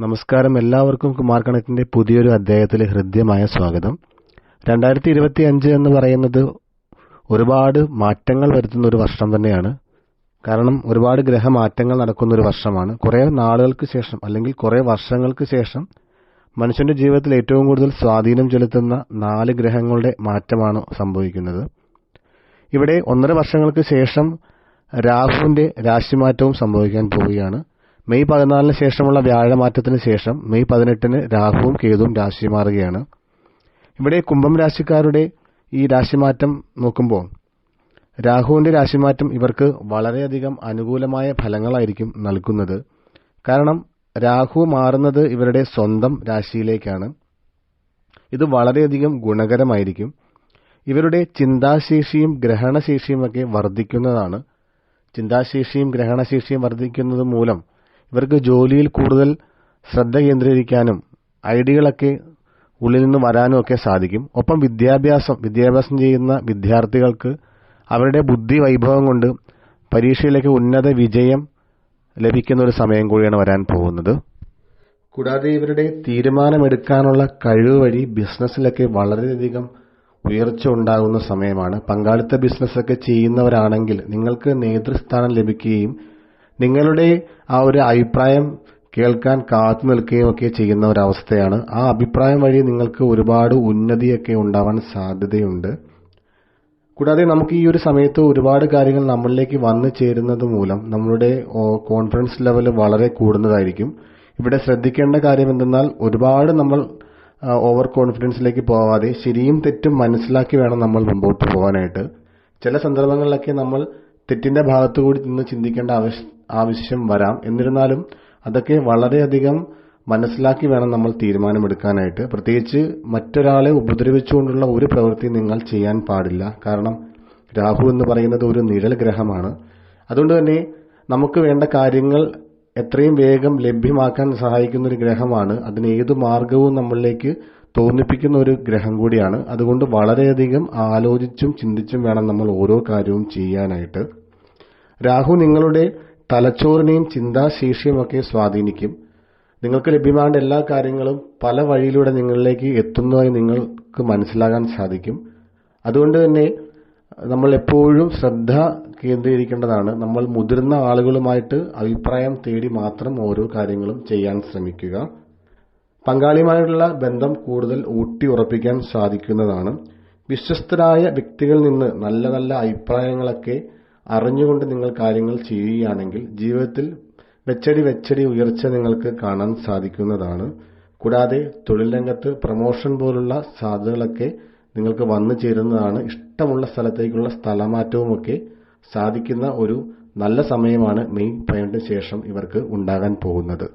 നമസ്കാരം എല്ലാവർക്കും കുമാർ കണക്കിന്റെ പുതിയൊരു അദ്ദേഹത്തിൽ ഹൃദ്യമായ സ്വാഗതം. രണ്ടായിരത്തി ഇരുപത്തി അഞ്ച് എന്ന് പറയുന്നത് ഒരുപാട് മാറ്റങ്ങൾ വരുത്തുന്ന ഒരു വർഷം തന്നെയാണ്. കാരണം ഒരുപാട് ഗ്രഹമാറ്റങ്ങൾ നടക്കുന്ന ഒരു വർഷമാണ്. കുറേ നാളുകൾക്ക് ശേഷം അല്ലെങ്കിൽ കുറേ വർഷങ്ങൾക്ക് ശേഷം മനുഷ്യന്റെ ജീവിതത്തിൽ ഏറ്റവും കൂടുതൽ സ്വാധീനം ചെലുത്തുന്ന നാല് ഗ്രഹങ്ങളുടെ മാറ്റമാണ് സംഭവിക്കുന്നത്. ഇവിടെ ഒന്നര വർഷങ്ങൾക്ക് ശേഷം രാഹുവിന്റെ രാശിമാറ്റവും സംഭവിക്കാൻ പോവുകയാണ്. മെയ് പതിനാലിന് ശേഷമുള്ള വ്യാഴമാറ്റത്തിന് ശേഷം മെയ് പതിനെട്ടിന് രാഹുവും കേതുവും രാശി മാറുകയാണ്. ഇവിടെ കുംഭം രാശിക്കാരുടെ ഈ രാശിമാറ്റം നോക്കുമ്പോൾ രാഹുവിന്റെ രാശിമാറ്റം ഇവർക്ക് വളരെയധികം അനുകൂലമായ ഫലങ്ങളായിരിക്കും നൽകുന്നത്. കാരണം രാഹു മാറുന്നത് ഇവരുടെ സ്വന്തം രാശിയിലേക്കാണ്. ഇത് വളരെയധികം ഗുണകരമായിരിക്കും. ഇവരുടെ ചിന്താശേഷിയും ഗ്രഹണശേഷിയും ഒക്കെ വർദ്ധിക്കുന്നതാണ്. ചിന്താശേഷിയും ഗ്രഹണശേഷിയും വർദ്ധിക്കുന്നത് മൂലം ഇവർക്ക് ജോലിയിൽ കൂടുതൽ ശ്രദ്ധ കേന്ദ്രീകരിക്കാനും ഐഡിയകളൊക്കെ ഉള്ളിൽ നിന്ന് വരാനും ഒക്കെ സാധിക്കും. ഒപ്പം വിദ്യാഭ്യാസം വിദ്യാഭ്യാസം ചെയ്യുന്ന വിദ്യാർത്ഥികൾക്ക് അവരുടെ ബുദ്ധി വൈഭവം കൊണ്ട് പരീക്ഷയിലേക്ക് ഉന്നത വിജയം ലഭിക്കുന്ന ഒരു സമയം കൂടിയാണ് വരാൻ പോകുന്നത്. കൂടാതെ ഇവരുടെ തീരുമാനമെടുക്കാനുള്ള കഴിവ് വഴി ബിസിനസ്സിലൊക്കെ വളരെയധികം ഉയർച്ച ഉണ്ടാകുന്ന സമയമാണ്. പങ്കാളിത്ത ബിസിനസ്സൊക്കെ ചെയ്യുന്നവരാണെങ്കിൽ നിങ്ങൾക്ക് നേതൃസ്ഥാനം ലഭിക്കുകയും നിങ്ങളുടെ ആ ഒരു അഭിപ്രായം കേൾക്കാൻ കാത്തു നിൽക്കുകയും ഒക്കെ ചെയ്യുന്ന ഒരവസ്ഥയാണ്. ആ അഭിപ്രായം വഴി നിങ്ങൾക്ക് ഒരുപാട് ഉന്നതിയൊക്കെ ഉണ്ടാവാൻ സാധ്യതയുണ്ട്. കൂടാതെ നമുക്ക് ഈ ഒരു സമയത്ത് ഒരുപാട് കാര്യങ്ങൾ നമ്മളിലേക്ക് വന്നു ചേരുന്നത് മൂലം നമ്മളുടെ കോൺഫിഡൻസ് ലെവൽ വളരെ കൂടുന്നതായിരിക്കും. ഇവിടെ ശ്രദ്ധിക്കേണ്ട കാര്യം എന്തെന്നാൽ ഒരുപാട് നമ്മൾ ഓവർ കോൺഫിഡൻസിലേക്ക് പോവാതെ ശരിയും തെറ്റും മനസ്സിലാക്കി വേണം നമ്മൾ മുമ്പോട്ട് പോകാനായിട്ട് ചില സന്ദർഭങ്ങളിലൊക്കെ നമ്മൾ തെറ്റിന്റെ ഭാഗത്തു കൂടി നിന്ന് ചിന്തിക്കേണ്ട ആവശ്യം വരാം. എന്നിരുന്നാലും അതൊക്കെ വളരെയധികം മനസ്സിലാക്കി വേണം നമ്മൾ തീരുമാനമെടുക്കാനായിട്ട്. പ്രത്യേകിച്ച് മറ്റൊരാളെ ഉപദ്രവിച്ചുകൊണ്ടുള്ള ഒരു പ്രവൃത്തി നിങ്ങൾ ചെയ്യാൻ പാടില്ല. കാരണം രാഹു എന്ന് പറയുന്നത് ഒരു നിഴൽ ഗ്രഹമാണ്. അതുകൊണ്ട് തന്നെ നമുക്ക് വേണ്ട കാര്യങ്ങൾ എത്രയും വേഗം ലഭ്യമാക്കാൻ സഹായിക്കുന്ന ഒരു ഗ്രഹമാണ്. അതിന് ഏതു മാർഗവും നമ്മളിലേക്ക് തോന്നിപ്പിക്കുന്ന ഒരു ഗ്രഹം കൂടിയാണ്. അതുകൊണ്ട് വളരെയധികം ആലോചിച്ചും ചിന്തിച്ചും വേണം നമ്മൾ ഓരോ കാര്യവും ചെയ്യാനായിട്ട്. രാഹു നിങ്ങളുടെ തലച്ചോറിനെയും ചിന്താശേഷിയും ഒക്കെ സ്വാധീനിക്കും. നിങ്ങൾക്ക് ലഭ്യമാകേണ്ട എല്ലാ കാര്യങ്ങളും പല വഴിയിലൂടെ നിങ്ങളിലേക്ക് എത്തുന്നതായി നിങ്ങൾക്ക് മനസ്സിലാകാൻ സാധിക്കും. അതുകൊണ്ട് തന്നെ നമ്മൾ എപ്പോഴും ശ്രദ്ധ കേന്ദ്രീകരിക്കേണ്ടതാണ്. നമ്മൾ മുതിർന്ന ആളുകളുമായിട്ട് അഭിപ്രായം തേടി മാത്രം ഓരോ കാര്യങ്ങളും ചെയ്യാൻ ശ്രമിക്കുക. പങ്കാളിയുമായുള്ള ബന്ധം കൂടുതൽ ഊട്ടി ഉറപ്പിക്കാൻ സാധിക്കുന്നതാണ്. വിശ്വസ്തരായ വ്യക്തികളിൽ നിന്ന് നല്ല നല്ല അഭിപ്രായങ്ങളൊക്കെ അറിഞ്ഞുകൊണ്ട് നിങ്ങൾ കാര്യങ്ങൾ ചെയ്യുകയാണെങ്കിൽ ജീവിതത്തിൽ വെച്ചടി വെച്ചടി ഉയർച്ച നിങ്ങൾക്ക് കാണാൻ സാധിക്കുന്നതാണ്. കൂടാതെ തൊഴിൽ രംഗത്ത് പ്രമോഷൻ പോലുള്ള സാധ്യതകളൊക്കെ നിങ്ങൾക്ക് വന്നു ചേരുന്നതാണ്. ഇഷ്ടമുള്ള സ്ഥലത്തേക്കുള്ള സ്ഥലമാറ്റവുമൊക്കെ സാധിക്കുന്ന ഒരു നല്ല സമയമാണ് മെയ് പതിനെട്ടിന് ശേഷം ഇവർക്ക് ഉണ്ടാകാൻ പോകുന്നത്.